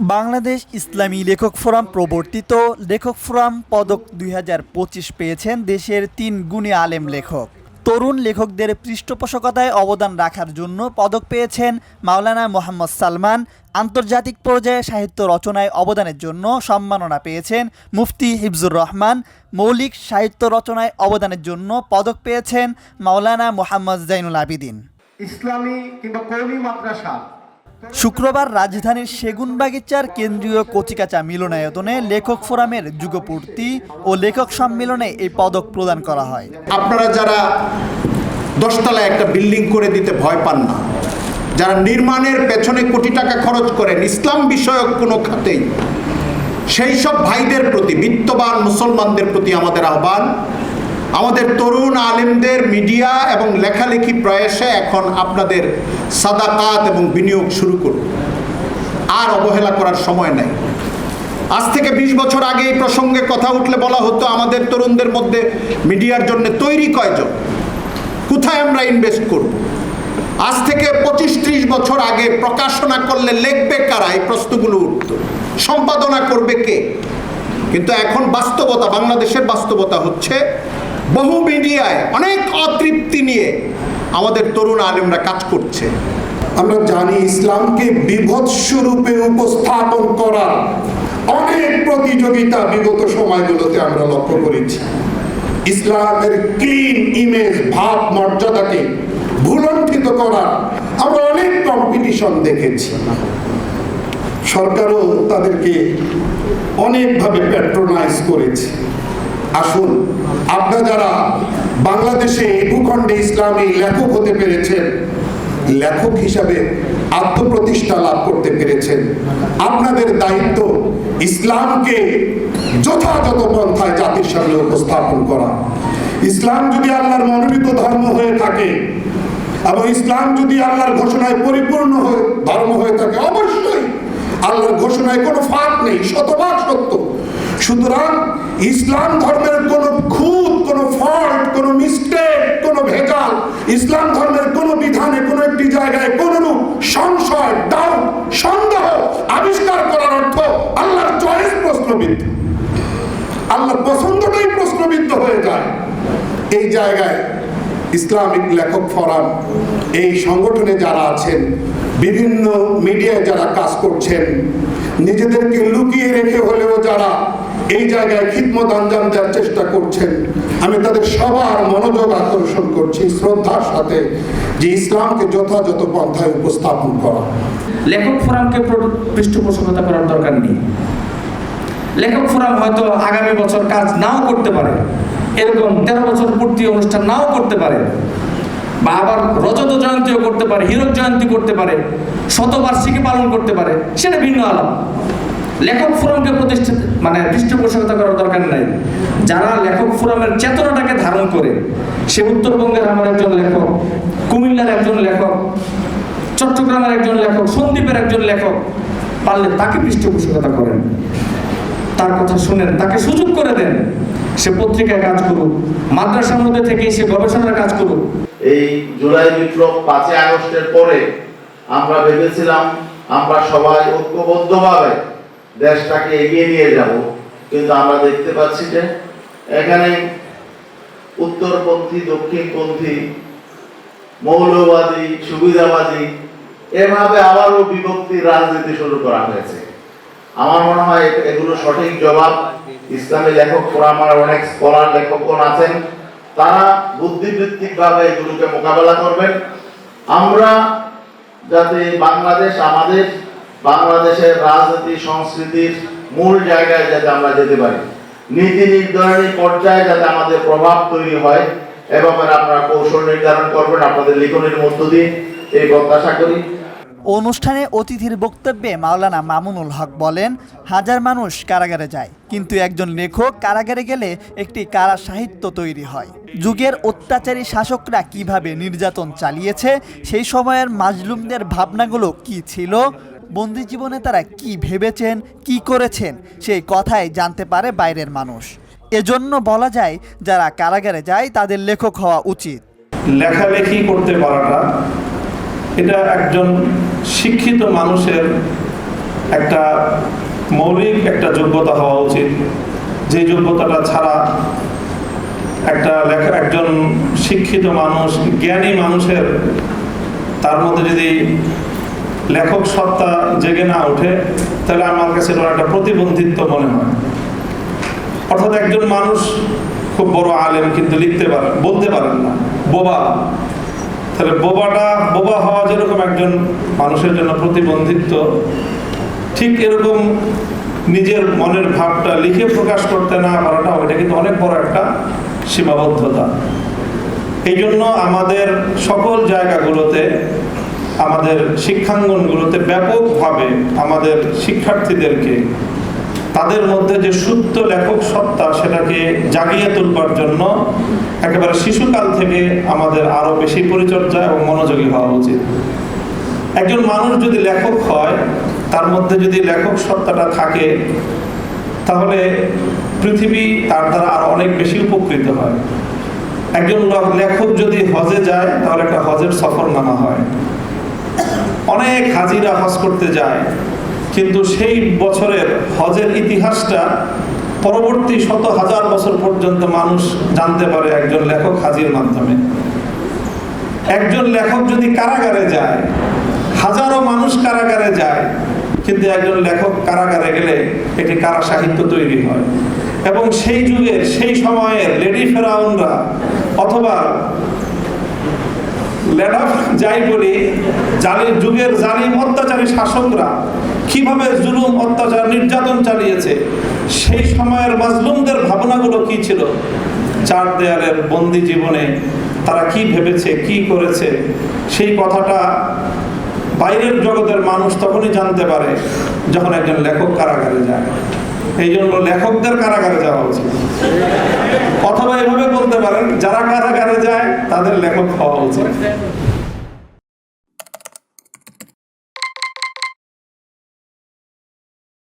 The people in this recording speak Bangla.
বাংলাদেশ ইসলামী লেখক ফোরাম প্রবর্তিত লেখক ফোরাম পদক দুই হাজার পঁচিশ পেয়েছেন দেশের তিন গুণী আলেম লেখক। তরুণ লেখকদের পৃষ্ঠপোষকতায় অবদান রাখার জন্য পদক পেয়েছেন মাওলানা মোহাম্মদ সালমান। আন্তর্জাতিক পর্যায়ে সাহিত্য রচনায় অবদানের জন্য সম্মাননা পেয়েছেন মুফতি হিফজুর রহমান। মৌলিক সাহিত্য রচনায় অবদানের জন্য পদক পেয়েছেন মাওলানা মোহাম্মদ জাইনুল আবিদিন। ইসলামী কিংবা কৌমি মাদ্রাসা শুক্রবার রাজধানীর সেগুনবাগিচার কেন্দ্রীয় কচিকাচা মিলনায়তনে লেখক ফোরামের যুগপূর্তি ও লেখক সম্মেলনে এই পদক প্রদান করা হয়। আপনারা যারা দশতলায় একটা বিল্ডিং করে দিতে ভয় পান না, যারা নির্মাণের পেছনে কোটি টাকা খরচ করেন, ইসলাম বিষয়ক কোনো খাতেই, সেই সব ভাইদের প্রতি, বিত্তবান মুসলমানদের প্রতি আমাদের আহ্বান আমাদের তরুণ আলেমদের মিডিয়া এবং লেখালেখি প্রয়াসে এখন আপনাদের সাদাকাত এবং বিনিয়োগ শুরু করুন। আর অবহেলা করার সময় নাই। আজ থেকে ২০ বছর আগে এই প্রসঙ্গে কথা উঠলে বলা হতো, আমাদের তরুণদের মধ্যে মিডিয়ার জন্য তৈরি কয়জন? কোথায় আমরা ইনভেস্ট করব? আজ থেকে পঁচিশ ত্রিশ বছর আগে প্রকাশনা করলে লেখবে কারা? এই প্রশ্নগুলো উঠত। সম্পাদনা করবে কে? কিন্তু এখন বাস্তবতা, বাংলাদেশের বাস্তবতা হচ্ছে বহু মিডিয়ায় অনেক অতৃপ্তি নিয়ে আমাদের তরুণ আলেমরা কাজ করছে। আমরা জানি ইসলামকে বিভৎস রূপে উপস্থাপন করার অনেক প্রতিযোগিতা বিগত সময়গুলোতে আমরা লক্ষ্য করেছি। ইসলামের ক্লিন ইমেজ, ভাব, মর্যাদাকে ভুলণ্ঠিত করার আমরা অনেক কম্পিটিশন দেখেছি। সরকারও তাদেরকে অনেকভাবে প্যাট্রোনাইজ করেছে। আসুন, আপনারা যারা বাংলাদেশে ভূখণ্ডে ইসলামী লেখক হতে পেরেছেন, লেখক হিসাবে আত্মপ্রতিষ্ঠা লাভ করতে পেরেছেন, আপনাদের দায়িত্ব ইসলামকে যথাযথ পন্থায় জাতির সামনে উপস্থাপন করা। ইসলাম যদি আল্লাহর মনোনীত ধর্ম হয়ে থাকে এবং ইসলাম যদি আল্লাহর ঘোষণায় পরিপূর্ণ হয়ে, ধর্ম হয়ে থাকে, অবশ্যই আল্লাহর ঘোষণায় কোনো ফাঁক নেই, শতভাগ সত্য। সুতরাং ইসলাম ধর্মের কোনো খুঁত, কোন ফল্ট কোনো মিস্টেক কোন ভেজাল, ইসলাম ধর্মের কোনো বিধানে, কোনো একটি জায়গায় কোনরূপ সংশয় ডাউট সন্দেহ আবিষ্কার করার অর্থ আল্লাহর চয়েস প্রশ্নবিদ্ধ। আল্লাহর পছন্দটাই প্রশ্নবিদ্ধ হয়ে যায়। এই জায়গায় ইসলামিক লেখক ফোরাম এই সংগঠনে যারা আছেন, বিভিন্ন মিডিয়ায় যারা কাজ করছেন, নিজেদেরকে লুকিয়ে রেখে হলেও যারা এই জায়গায় খিদমত আঞ্জাম দেওয়ার চেষ্টা করছেন, আমি তাদের সবার মনোযোগ আকর্ষণ করছি শ্রদ্ধার সাথে যে ইসলামকে যথাযথ পন্থায় উপস্থাপন করা। লেখক ফোরামকে পৃষ্ঠপোষকতা করার দরকার নেই। লেখক ফোরাম হয়তো আগামী বছর কাজ নাও করতে পারে এরকম তেরো বছর পূর্তি অনুষ্ঠান নাও করতে পারে। বা আবার রজত জয়ন্তীও করতে পারে, হীরক জয়ন্তী করতে পারে শতবার্ষিকী পালন করতে পারে, সেটা ভিন্ন আলাপ। লেখক ফোরামকে প্রতিষ্ঠিত মানে পৃষ্ঠপোষকতা করার দরকার নাই। যারা লেখক ফোরামের চেতনাটাকে ধারণ করে, সে উত্তরবঙ্গের আমার একজন লেখক, কুমিল্লার একজন লেখক, চট্টগ্রামের একজন লেখক সন্দীপের একজন লেখক, পারলে তাকে পৃষ্ঠপোষকতা করেন। তার কথা শুনেন, তাকে সুযোগ করে দেন। সে পত্রিকায় কাজ করুক, মাদ্রাসার মধ্যে থেকে সে গবেষণার কাজ করুক। এই জুলাই বিপ্লব পাঁচই আগস্টের পরে আমরা ভেবেছিলাম আমরা সবাই ঐক্যবদ্ধভাবে দেশটাকে এগিয়ে নিয়ে যাব, কিন্তু আমরা দেখতে পাচ্ছি যে এখানে উত্তরপন্থী, দক্ষিণপন্থী, মৌলবাদী, সুবিধাবাদী, এভাবে আবারও বিভক্তির রাজনীতি শুরু করা হয়েছে। আমার মনে হয় এগুলো সঠিক জবাব ইসলামী লেখক আমার অনেক স্কলার লেখকগণ আছেন, তারা বুদ্ধিবৃত্তিক ভাবে এগুলোকে মোকাবেলা করবেন। আমরা যাতে বাংলাদেশ, আমাদের বাংলাদেশের রাজনীতি, সংস্কৃতির মূল জায়গায় যাতে আমরা যেতে পারি। নীতি নির্ধারণী পর্যায়ে যাতে আমাদের প্রভাব তৈরি হয় এবং আপনারা কৌশল নির্ধারণ করবেন, আপনাদের লিখনের মধ্য দিয়ে। এই প্রত্যাশা করি। অনুষ্ঠানে অতিথির বক্তব্যে মাওলানা মামুনুল হক বলেন, হাজার মানুষ কারাগারে যায়, কিন্তু একজন লেখক কারাগারে গেলে একটি কারা সাহিত্য তৈরি হয়। যুগের অত্যাচারী শাসকরা কীভাবে নির্যাতন চালিয়েছে, সেই সময়ের মাজলুমদের ভাবনাগুলো কি ছিল, বন্দি জীবনে তারা কি ভেবেছেন, কি করেছেন, সেই কথাই জানতে পারে বাইরের মানুষ। এজন্য বলা যায়, যারা কারাগারে যায় তাদের লেখক হওয়া উচিত। লেখালেখি করতে পারাটা, এটা একজন শিক্ষিত মানুষের একটা মৌলিক একটা যোগ্যতা হওয়া উচিত। যে যোগ্যতাটা ছাড়া একটা লেখা, একজন শিক্ষিত মানুষ, জ্ঞানী মানুষের তার মধ্যে যদি লেখক সত্তা জেগে না ওঠে, তাহলে আমার কাছে এটা একটা প্রতিবন্ধিত্ব মনে হয়। অর্থাৎ একজন মানুষ খুব বড় আলেম, কিন্তু লিখতে পারেন বলতে পারেন না। বোবা। তাহলে বোবাটা, বোবা হওয়া যেরকম একজন মানুষের জন্য প্রতিবন্ধিত্ব, ঠিক এরকম নিজের মনের ভাবটা লিখে প্রকাশ করতে না পারাটা, ওইটা কিন্তু অনেক বড় একটা সীমাবদ্ধতা। এই জন্য আমাদের সকল জায়গাগুলোতে, আমাদের শিক্ষাঙ্গনগুলোতে ব্যাপকভাবে আমাদের শিক্ষার্থীদেরকে তাদের মধ্যে যে সুপ্ত লেখক সত্তা, সেটাকে জাগিয়ে তুলবার জন্য একেবারে শিশুকাল থেকে আমাদের আরও বেশি পরিচর্যা এবং মনোযোগী হওয়া উচিত। একজন মানুষ যদি লেখক হয়, তার মধ্যে যদি লেখক সত্তাটা থাকে, তাহলে পৃথিবী তার দ্বারা আরও অনেক বেশি উপকৃত হয়। একজন লেখক যদি হজে যায়, তাহলে একটা হজের সফরনামা হয়। অনেক হাজিরা হজ করতে যায়। কিন্তু সেই বছরের হজের ইতিহাসটা পরবর্তী শত হাজার বছর পর্যন্ত মানুষ জানতে পারে একজন লেখক হাজির মাধ্যমে। একজন লেখক যদি কারাগারে যায়, হাজারো মানুষ কারাগারে যায়, কিন্তু একজন লেখক কারাগারে গেলে এটি কারা সাহিত্য তৈরি হয়। এবং সেই যুগের, সেই সময়ের লেডি ফেরাউনরা অথবা যাই বলি জালিম যুগের জালিম অত্যাচারী শাসকরা কীভাবে জুলুম, অত্যাচার, নির্যাতন চালিয়েছে, সেই সময়ের মাজলুমদের ভাবনাগুলো কি ছিল? চার দেয়ালের বন্দি জীবনে তারা কি ভেবেছে, কি করেছে? সেই কথাটা বাইরের জগতের মানুষ তখনই জানতে পারে, যখন একজন লেখক কারাগারে যায়। এই জন্য লেখকদের কারাগারে যাওয়া উচিত। অথবা এভাবে বলতে পারেন, যারা কারাগারে যায়, তাদের লেখক হওয়া উচিত।